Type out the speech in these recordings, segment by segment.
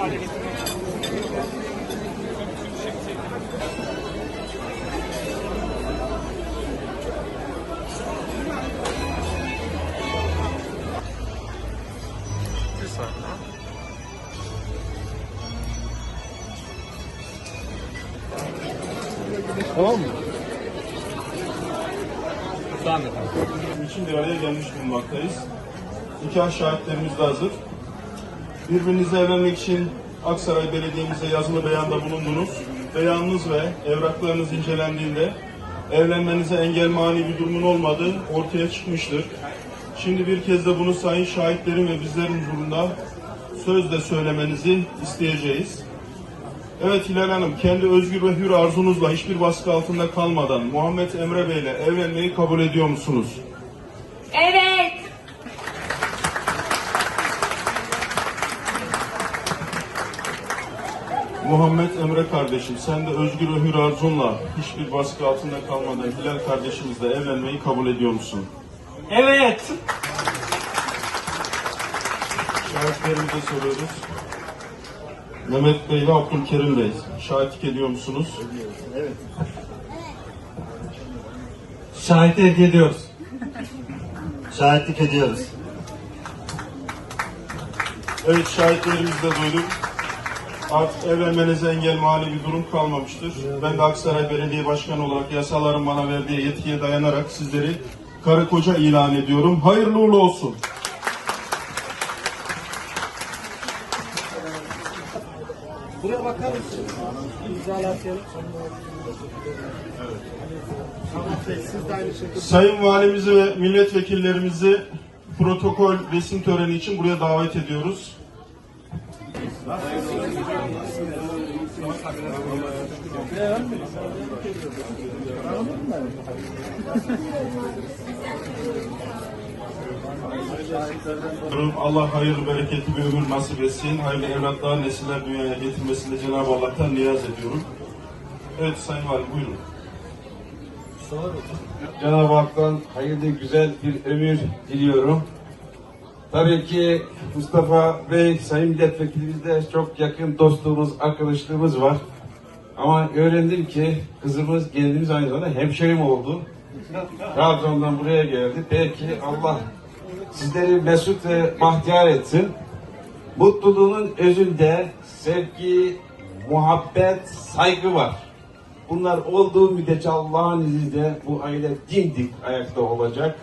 Bir saniye. Tamam mı? için bir araya gelmiş bulunmaktayız. Nikah şahitlerimiz de hazır. Birbirinizle evlenmek için Aksaray Belediye'mize yazılı beyanda bulundunuz. Beyanınız ve evraklarınız incelendiğinde evlenmenize engel mani bir durumun olmadığı ortaya çıkmıştır. Şimdi bir kez de bunu sayın şahitlerin ve bizlerin huzurunda sözle söylemenizi isteyeceğiz. Evet Hilal Hanım, kendi özgür ve hür arzunuzla hiçbir baskı altında kalmadan Muhammed Emre Bey ile evlenmeyi kabul ediyor musunuz? Muhammed Emre kardeşim, sen de özgür ve hür arzunla hiçbir baskı altında kalmadan Hilal kardeşimizle evlenmeyi kabul ediyor musun? Evet. Şahitlerimize soruyoruz. Mehmet Bey ve Abdülkerim Bey, şahitlik ediyor musunuz? Şahitlik ediyoruz. Şahitlik ediyoruz. Evet, şahitlerimizi de duyduk. Artık evlenmenize engel mani bir durum kalmamıştır. Ben de Aksaray Belediye Başkanı olarak yasaların bana verdiği yetkiye dayanarak sizleri karı koca ilan ediyorum. Hayırlı uğurlu olsun. Buraya bakar mısın? İmzalatayım. Şekilde. Sayın Valimizi ve milletvekillerimizi protokol resim töreni için buraya davet ediyoruz. Allah hayırlı bereketli bir ömür nasip etsin. Hayırlı evlatlar, nesiller dünyaya getirmesini Cenab-ı Allah'tan niyaz ediyorum. Evet Sayın Valim buyurun. Cenab-ı Hak'tan hayırlı güzel bir ömür diliyorum. Tabii ki Mustafa Bey, Sayın Milletvekilimizle çok yakın dostluğumuz, arkadaşlığımız var. Ama öğrendim ki kızımız, gelinimiz aynı zamanda hemşerim oldu. Trabzon'dan buraya geldi. Belki Allah sizleri mesut ve bahtiyar etsin. Mutluluğunun özünde sevgi, muhabbet, saygı var. Bunlar olduğu müddetçe Allah'ın izniyle bu aile dimdik ayakta olacak.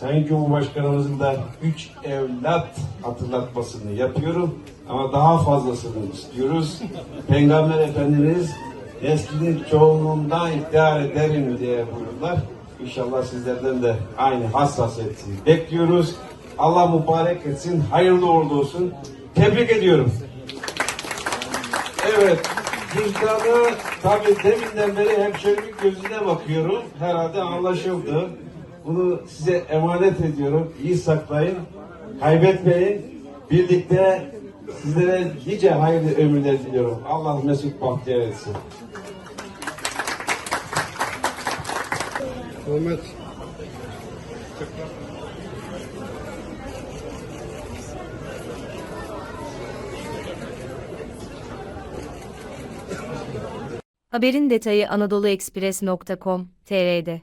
Sayın Cumhurbaşkanımızın da üç evlat hatırlatmasını yapıyorum. Ama daha fazlasını istiyoruz. Peygamber Efendimiz neslinin çoğunluğundan iftihar ederim diye buyurdular. İnşallah sizlerden de aynı hassasiyeti bekliyoruz. Allah mübarek etsin, hayırlı uğurlu olsun. Tebrik ediyorum. Evet, cüzdanı tabii deminden beri hemşerimin gözüne bakıyorum. Herhalde anlaşıldı. Bunu size emanet ediyorum. İyi saklayın. Kaybetmeyin. Birlikte sizlere nice hayırlı ömürler diliyorum. Allah mesut bahtiyar etsin. Hürmet. Haberin detayı anadoluekspres.com.tr'de.